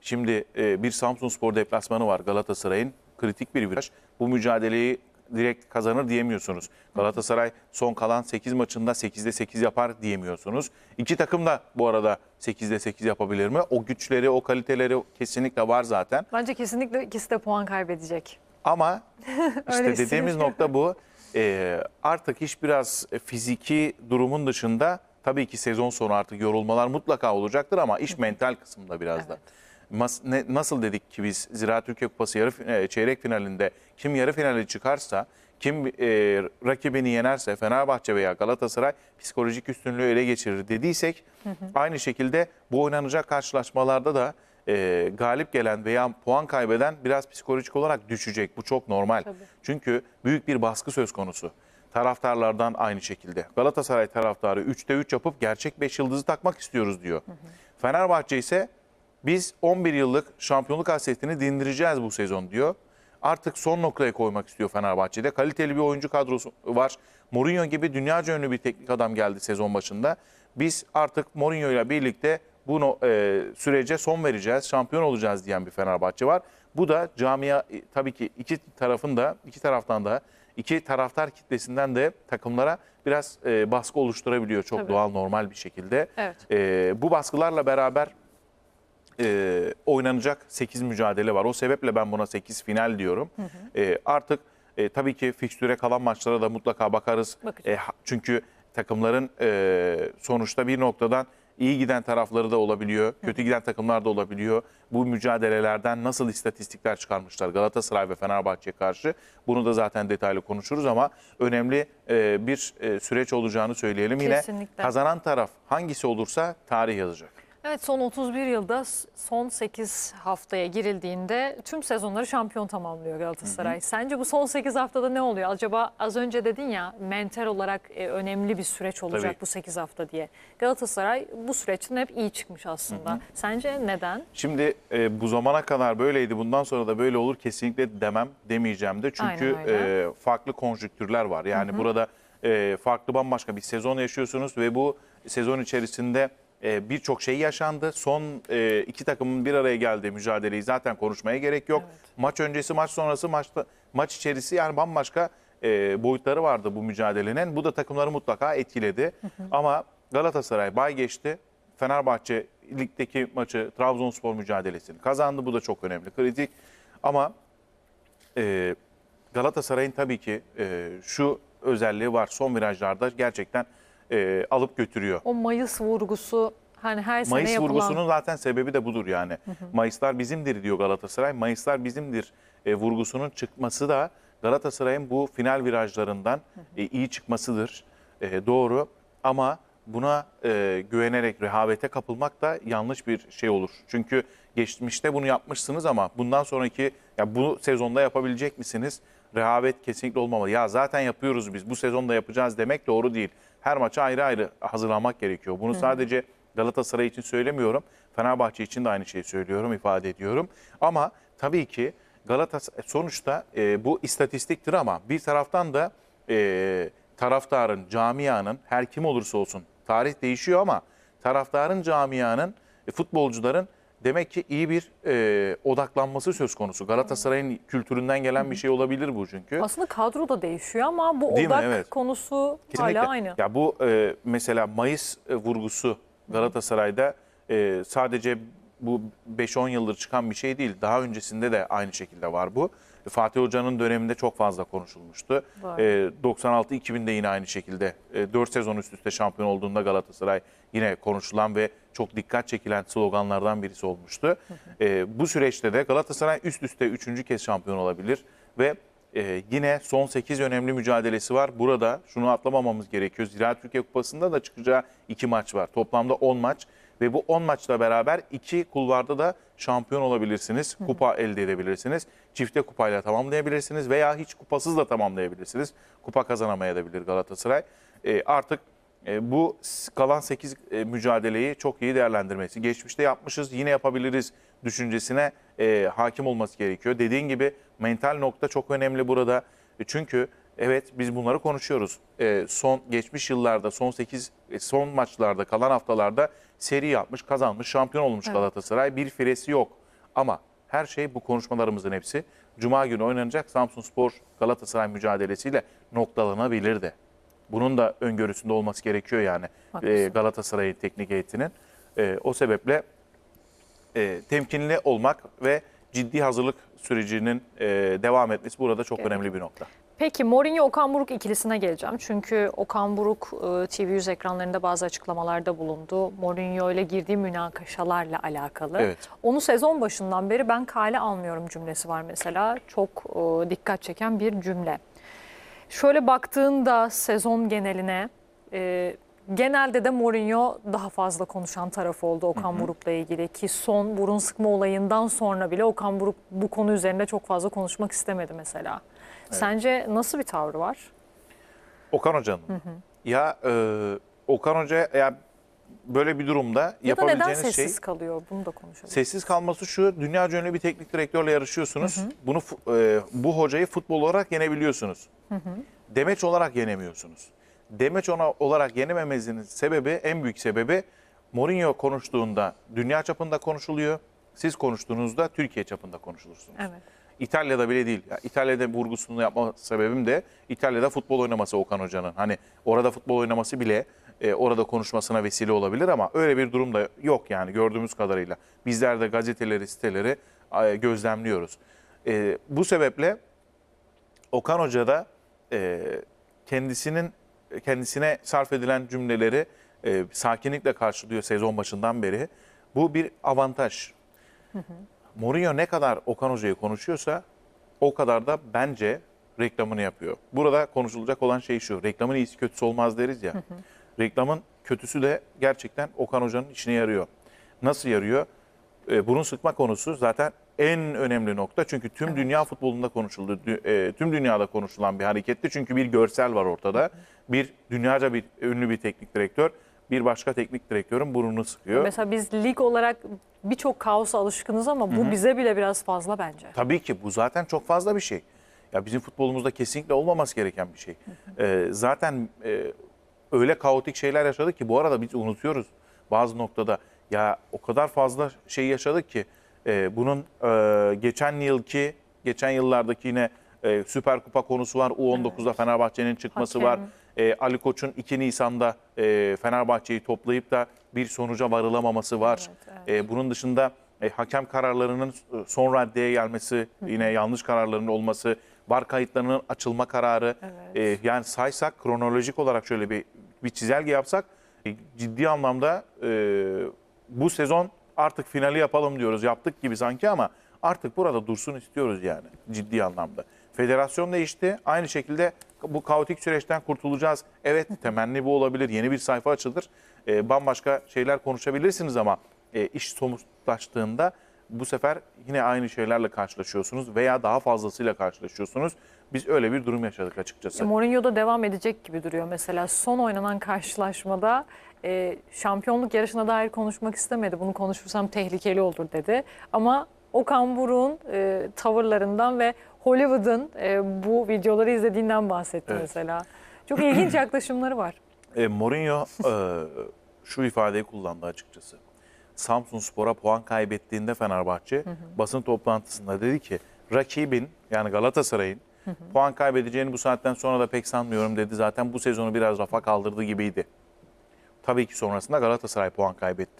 Şimdi e, bir Samsunspor deplasmanı var Galatasaray'ın. Kritik bir viraj. Bu mücadeleyi direkt kazanır diyemiyorsunuz. Galatasaray son kalan 8 maçında 8'de 8 yapar diyemiyorsunuz. İki takım da bu arada 8'de 8 yapabilir mi? O güçleri, o kaliteleri kesinlikle var zaten. Bence kesinlikle ikisi de puan kaybedecek. Ama işte dediğimiz nokta bu. Ee, artık iş biraz fiziki durumun dışında tabii ki sezon sonu artık yorulmalar mutlaka olacaktır ama iş mental kısımda biraz da. Mas- ne- nasıl dedik ki biz Ziraat Türkiye Kupası yarı e, çeyrek finalinde kim yarı finale çıkarsa kim e, rakibini yenerse Fenerbahçe veya Galatasaray psikolojik üstünlüğü ele geçirir dediysek aynı şekilde bu oynanacak karşılaşmalarda da e, galip gelen veya puan kaybeden biraz psikolojik olarak düşecek. Bu çok normal. Tabii. Çünkü büyük bir baskı söz konusu. Taraftarlardan aynı şekilde. Galatasaray taraftarı 3'te 3 yapıp gerçek 5 yıldızı takmak istiyoruz diyor. Fenerbahçe ise biz 11 yıllık şampiyonluk hasretini dindireceğiz bu sezon diyor. Artık son noktaya koymak istiyor Fenerbahçe'de. Kaliteli bir oyuncu kadrosu var. Mourinho gibi dünyaca ünlü bir teknik adam geldi sezon başında. Biz artık Mourinho ile birlikte bu e, sürece son vereceğiz, şampiyon olacağız diyen bir Fenerbahçe var. Bu da camia e, tabii ki iki tarafın da iki taraftan da iki taraftar kitlesinden de takımlara biraz e, baskı oluşturabiliyor çok Tabii. doğal normal bir şekilde. Evet. E, bu baskılarla beraber e, oynanacak 8 mücadele var. O sebeple ben buna 8 final diyorum. E, artık e, tabii ki fikstüre kalan maçlara da mutlaka bakarız. Bakacağız. E, çünkü takımların e, sonuçta bir noktadan iyi giden tarafları da olabiliyor, kötü giden takımlar da olabiliyor. Bu mücadelelerden nasıl istatistikler çıkarmışlar Galatasaray ve Fenerbahçe'ye karşı bunu da zaten detaylı konuşuruz ama önemli e, bir e, süreç olacağını söyleyelim. Kesinlikle. Yine kazanan taraf hangisi olursa tarih yazacak. Evet son 31 yılda son 8 haftaya girildiğinde tüm sezonları şampiyon tamamlıyor Galatasaray. Sence bu son 8 haftada ne oluyor? Acaba az önce dedin ya mental olarak e, önemli bir süreç olacak Tabii. bu 8 hafta diye. Galatasaray bu süreçten hep iyi çıkmış aslında. Sence neden? Şimdi e, bu zamana kadar böyleydi, bundan sonra da böyle olur kesinlikle demem, demeyeceğim de. Çünkü e, farklı konjüktürler var. Yani burada e, farklı bambaşka bir sezon yaşıyorsunuz ve bu sezon içerisinde e, birçok şey yaşandı. Son e, iki takımın bir araya geldiği mücadeleyi zaten konuşmaya gerek yok. Maç öncesi, maç sonrası, maçta, maç içerisi yani bambaşka e, boyutları vardı bu mücadelenin. Bu da takımları mutlaka etkiledi. Ama Galatasaray bay geçti. Fenerbahçe ligdeki maçı Trabzonspor mücadelesini kazandı. Bu da çok önemli, kritik. Ama e, Galatasaray'ın tabii ki e, şu özelliği var. Son virajlarda gerçekten e, alıp götürüyor. O Mayıs vurgusu hani her sene Mayıs yapılan... vurgusunun zaten sebebi de budur yani. Mayıslar bizimdir diyor Galatasaray. Mayıslar bizimdir e, vurgusunun çıkması da Galatasaray'ın bu final virajlarından e, iyi çıkmasıdır. E, doğru ama buna e, güvenerek rehavete kapılmak da yanlış bir şey olur. Çünkü geçmişte bunu yapmışsınız ama bundan sonraki ya bu sezonda yapabilecek misiniz? Rehavet kesinlikle olmamalı. Ya zaten yapıyoruz biz bu sezonda yapacağız demek doğru değil. Her maça ayrı ayrı hazırlanmak gerekiyor. Bunu sadece Galatasaray için söylemiyorum. Fenerbahçe için de aynı şeyi söylüyorum, ifade ediyorum. Ama tabii ki Galatasaray sonuçta e, bu istatistiktir ama bir taraftan da e, taraftarın, camianın her kim olursa olsun tarih değişiyor ama taraftarın, camianın, e, futbolcuların demek ki iyi bir e, odaklanması söz konusu. Galatasaray'ın kültüründen gelen bir şey olabilir bu çünkü. Aslında kadro da değişiyor ama bu Değil mi? odak Evet. konusu Kesinlikle. hala aynı. Ya bu e, mesela Mayıs e, vurgusu Galatasaray'da e, sadece bu 5-10 yıldır çıkan bir şey değil. Daha öncesinde de aynı şekilde var bu. Fatih Hoca'nın döneminde çok fazla konuşulmuştu. E, 96-2000'de yine aynı şekilde e, 4 sezon üst üste şampiyon olduğunda Galatasaray yine konuşulan ve çok dikkat çekilen sloganlardan birisi olmuştu. E, bu süreçte de Galatasaray üst üste 3. kez şampiyon olabilir ve ee, yine son 8 önemli mücadelesi var. Burada şunu atlamamamız gerekiyor. Ziraat Türkiye Kupası'nda da çıkacağı 2 maç var. Toplamda 10 maç ve bu 10 maçla beraber 2 kulvarda da şampiyon olabilirsiniz. Kupa elde edebilirsiniz. Çifte kupayla tamamlayabilirsiniz veya hiç kupasız da tamamlayabilirsiniz. Kupa kazanamayabilir Galatasaray. Ee, artık e, bu kalan 8 e, mücadeleyi çok iyi değerlendirmesi. Geçmişte yapmışız yine yapabiliriz düşüncesine e, hakim olması gerekiyor. Dediğin gibi mental nokta çok önemli burada. E, çünkü evet biz bunları konuşuyoruz. E, son geçmiş yıllarda son 8 e, son maçlarda kalan haftalarda seri yapmış, kazanmış, şampiyon olmuş Evet. Galatasaray. Bir firesi yok. Ama her şey bu konuşmalarımızın hepsi Cuma günü oynanacak Samsun Spor Galatasaray mücadelesiyle noktalanabilir de. Bunun da öngörüsünde olması gerekiyor yani e, Galatasaray'ın teknik heyetinin. E, o sebeple e, temkinli olmak ve ciddi hazırlık sürecinin e, devam etmesi burada çok önemli bir nokta. Peki Mourinho Okan Buruk ikilisine geleceğim. Çünkü Okan Buruk e, TV100 ekranlarında bazı açıklamalarda bulundu. Mourinho ile girdiği münakaşalarla alakalı. Evet. Onu sezon başından beri ben kale almıyorum cümlesi var mesela. Çok e, dikkat çeken bir cümle. Şöyle baktığında sezon geneline e, genelde de Mourinho daha fazla konuşan taraf oldu Okan Buruk'la ilgili ki son burun sıkma olayından sonra bile Okan Buruk bu konu üzerinde çok fazla konuşmak istemedi mesela. Sence nasıl bir tavrı var? Okan Hoca'nın. Ya e, Okan Hoca ya böyle bir durumda Ya da neden yapabileceğiniz şey sessiz kalıyor? Bunu da konuşalım. sessiz kalması şu. Dünya ünlü bir teknik direktörle yarışıyorsunuz. Bunu fu- e, bu hocayı futbol olarak yenebiliyorsunuz. Demeç olarak yenemiyorsunuz. Demeç ona olarak yenememenizin sebebi en büyük sebebi Mourinho konuştuğunda dünya çapında konuşuluyor. Siz konuştuğunuzda Türkiye çapında konuşulursunuz. Evet. İtalya'da bile değil. Ya İtalya'da vurgusunu yapma sebebim de İtalya'da futbol oynaması Okan Hoca'nın. Hani orada futbol oynaması bile e, orada konuşmasına vesile olabilir ama öyle bir durum da yok yani gördüğümüz kadarıyla. Bizler de gazeteleri, siteleri e, gözlemliyoruz. E, bu sebeple Okan Hoca da e, kendisinin kendisine sarf edilen cümleleri e, sakinlikle karşılıyor sezon başından beri. Bu bir avantaj. Mourinho ne kadar Okan Hoca'yı konuşuyorsa o kadar da bence reklamını yapıyor. Burada konuşulacak olan şey şu. Reklamın iyisi kötüsü olmaz deriz ya. Reklamın kötüsü de gerçekten Okan Hoca'nın işine yarıyor. Nasıl yarıyor? E, burun sıkma konusu zaten en önemli nokta. Çünkü tüm dünya futbolunda konuşuldu. E, tüm dünyada konuşulan bir hareketti. Çünkü bir görsel var ortada. Bir dünyaca bir ünlü bir teknik direktör bir başka teknik direktörün burnunu sıkıyor. Mesela biz lig olarak birçok kaosa alışkınız ama bu bize bile biraz fazla bence. Tabii ki bu zaten çok fazla bir şey. Ya bizim futbolumuzda kesinlikle olmaması gereken bir şey. Ee, zaten e, öyle kaotik şeyler yaşadık ki bu arada biz unutuyoruz bazı noktada. Ya o kadar fazla şey yaşadık ki e, bunun e, geçen yılki, geçen yıllardaki yine e, Süper Kupa konusu var. U19'da Fenerbahçe'nin çıkması Hakem. var. E, Ali Koç'un 2 Nisan'da e, Fenerbahçe'yi toplayıp da bir sonuca varılamaması var. E, bunun dışında e, hakem kararlarının e, son raddeye gelmesi, yine yanlış kararların olması, var kayıtlarının açılma kararı. E, yani saysak kronolojik olarak şöyle bir bir çizelge yapsak e, ciddi anlamda e, bu sezon artık finali yapalım diyoruz. Yaptık gibi sanki ama artık burada dursun istiyoruz yani ciddi anlamda. Federasyon değişti. Aynı şekilde bu kaotik süreçten kurtulacağız. Evet temenni bu olabilir. Yeni bir sayfa açılır. E, bambaşka şeyler konuşabilirsiniz ama e, iş somutlaştığında bu sefer yine aynı şeylerle karşılaşıyorsunuz veya daha fazlasıyla karşılaşıyorsunuz. Biz öyle bir durum yaşadık açıkçası. E, Mourinho da devam edecek gibi duruyor. Mesela son oynanan karşılaşmada e, şampiyonluk yarışına dair konuşmak istemedi. Bunu konuşursam tehlikeli olur dedi. Ama Okan Buruk'un e, tavırlarından ve Hollywood'un e, bu videoları izlediğinden bahsetti Evet. mesela. Çok ilginç yaklaşımları var. E, Mourinho e, şu ifadeyi kullandı açıkçası. Samsun Spor'a puan kaybettiğinde Fenerbahçe basın toplantısında dedi ki rakibin yani Galatasaray'ın puan kaybedeceğini bu saatten sonra da pek sanmıyorum dedi. Zaten bu sezonu biraz rafa kaldırdı gibiydi. Tabii ki sonrasında Galatasaray puan kaybetti.